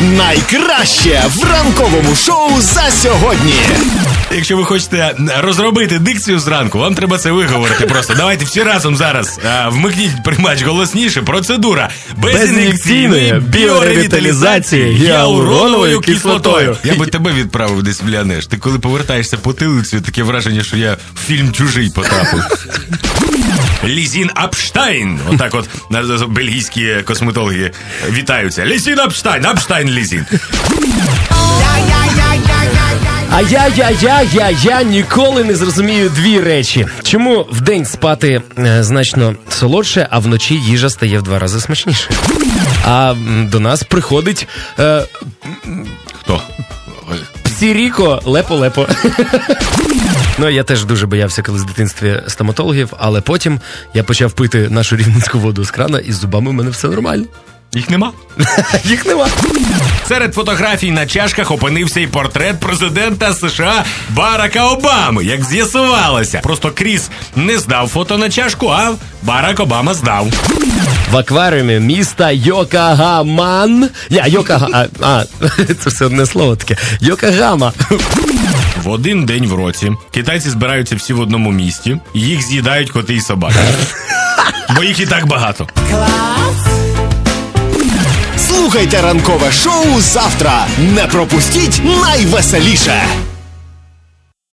Найкраще в ранковому шоу за сьогодні. Якщо ви хочете розробити дикцію зранку, вам треба це виговорити. Просто давайте всі разом зараз а, вмикніть приймач голосніше. Процедура безін'єкційної біоревіталізації гіалуроновою кислотою. Я би тебе відправив десь в Лянеш. Ти коли повертаєшся по тилицю, таке враження, що я в фільм чужий потрапив. Лізін Апштайн. Отак, от бельгійські косметологи вітаються. Лізін Апштайн, Апштайн Лізін. А я, я, я, я, я ніколи не зрозумію дві речі. Чому вдень спати е, значно солодше, а вночі їжа стає в два рази смачніше? А до нас приходить е, Хто? Псіріко лепо-лепо. Ну, я теж дуже боявся коли з дитинстві стоматологів, але потім я почав пити нашу рівненську воду з крана, і з зубами в мене все нормально. Їх нема. Їх нема. Серед фотографій на чашках опинився і портрет президента США Барака Обами. Як з'ясувалося, просто Кріс не здав фото на чашку, а Барак Обама здав. В акваріумі міста Йокагаман. Я Йокага... А, а, це все одне слово таке. Йокагама. В один день в році китайці збираються всі в одному місті, їх з'їдають коти і собаки. Бо їх і так багато. Слухайте ранкове шоу завтра. Не пропустіть найвеселіше.